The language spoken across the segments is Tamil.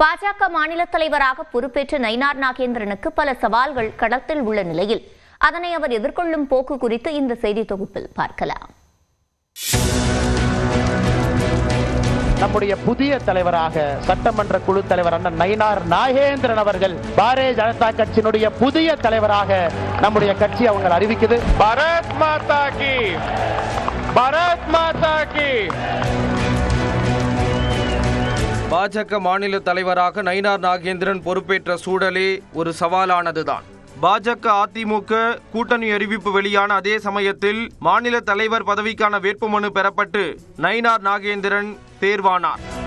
பாஜக மாநில தலைவராக பொறுப்பேற்ற நயினார் நாகேந்திரனுக்கு பல சவால்கள் கடத்தில் உள்ள நிலையில் அதனை அவர் எதிர்கொள்ளும் போக்கு குறித்து இந்த செய்தி தொகுப்பில் பார்க்கலாம். நம்முடைய புதிய தலைவராக சட்டமன்ற குழு தலைவர் அண்ணன் நயினார் நாகேந்திரன் அவர்கள் பாரதிய ஜனதா கட்சியினுடைய புதிய தலைவராக நம்முடைய கட்சி அவங்க அறிவிக்குது. பரத் மாதா கி பரத் மாதா கி. பாஜக மாநில தலைவராக நயினார் நாகேந்திரன் பொறுப்பேற்ற சூழலே ஒரு சவாலானதுதான். பாஜக அதிமுக கூட்டணி அறிவிப்பு வெளியான அதே சமயத்தில் மாநில தலைவர் பதவிக்கான வேட்புமனு பெறப்பட்டு நயினார் நாகேந்திரன் தேர்வானார்.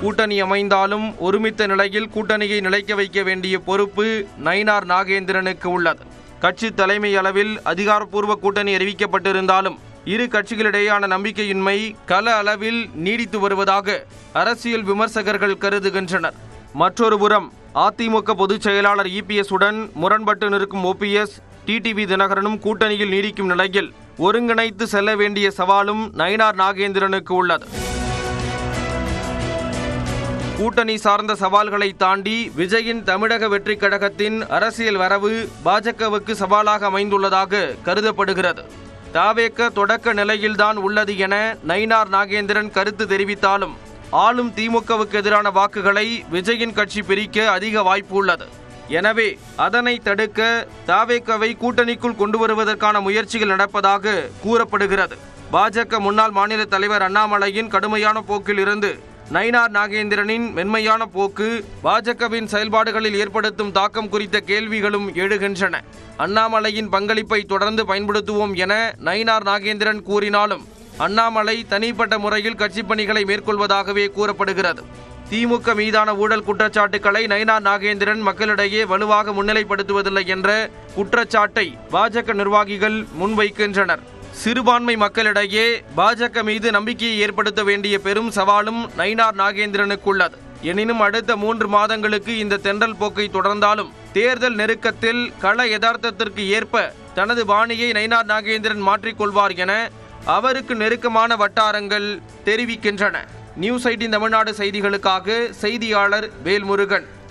கூட்டணி அமைந்தாலும் ஒருமித்த நிலையில் கூட்டணியை நிலைக்க வைக்க வேண்டிய பொறுப்பு நயினார் நாகேந்திரனுக்கு உள்ளது. கட்சி தலைமை அளவில் அதிகாரப்பூர்வ கூட்டணி அறிவிக்கப்பட்டிருந்தாலும் இரு கட்சிகளிடையேயான நம்பிக்கையின்மை கல அளவில் நீடித்து வருவதாக அரசியல் விமர்சகர்கள் கருதுகின்றனர். மற்றொரு புறம் அதிமுக பொதுச் செயலாளர் இபிஎஸ் உடன் முரண்பட்டு நிற்கும் ஓபிஎஸ் டிடிவி தினகரனும் கூட்டணியில் நீடிக்கும் நிலையில் ஒருங்கிணைத்து செல்ல வேண்டிய சவாலும் நயினார் நாகேந்திரனுக்கு உள்ளது. கூட்டணி சார்ந்த சவால்களை தாண்டி விஜயின் தமிழக வெற்றி கழகத்தின் அரசியல் வரவு பாஜகவுக்கு சவாலாக அமைந்துள்ளதாக கருதப்படுகிறது. தாவேக்க தொடக்க நிலையில்தான் உள்ளது என நயினார் நாகேந்திரன் கருத்து தெரிவித்தாலும் ஆளும் திமுகவுக்கு எதிரான வாக்குகளை விஜயின் கட்சி பிரிக்க அதிக வாய்ப்பு உள்ளது. எனவே அதனை தடுக்க தாவேக்கவை கூட்டணிக்குள் கொண்டு வருவதற்கான முயற்சிகள் நடப்பதாக கூறப்படுகிறது. பாஜக முன்னாள் மாநில தலைவர் அண்ணாமலையின் கடுமையான போக்கில் இருந்து நயினார் நாகேந்திரனின் மென்மையான போக்கு பாஜகவின் செயல்பாடுகளில் ஏற்படுத்தும் தாக்கம் குறித்த கேள்விகளும் எழுகின்றன. அண்ணாமலையின் பங்களிப்பை தொடர்ந்து பயன்படுத்துவோம் என நயினார் நாகேந்திரன் கூறினாலும் அண்ணாமலை தனிப்பட்ட முறையில் கட்சிப் பணிகளை மேற்கொள்வதாகவே கூறப்படுகிறது. திமுக மீதான ஊழல் குற்றச்சாட்டுக்களை நயினார் நாகேந்திரன் மக்களிடையே வலுவாக முன்னிலைப்படுத்துவதில்லை என்ற குற்றச்சாட்டை பாஜக நிர்வாகிகள் முன்வைக்கின்றனர். சிறுபான்மை மக்களிடையே பாஜக மீது நம்பிக்கையை ஏற்படுத்த வேண்டிய பெரும் சவாலும் நயினார் நாகேந்திரனுக்குள்ளது எனினும் அடுத்த மூன்று மாதங்களுக்கு இந்த தென்றல் போக்கை தொடர்ந்தாலும் தேர்தல் நெருக்கத்தில் கள யதார்த்தத்திற்கு ஏற்ப தனது பாணியை நயினார் நாகேந்திரன் மாற்றிக்கொள்வார் என அவருக்கு நெருக்கமான வட்டாரங்கள் தெரிவிக்கின்றன. நியூஸ் எயிட்டின் தமிழ்நாடு செய்திகளுக்காக செய்தியாளர் வேல்முருகன்.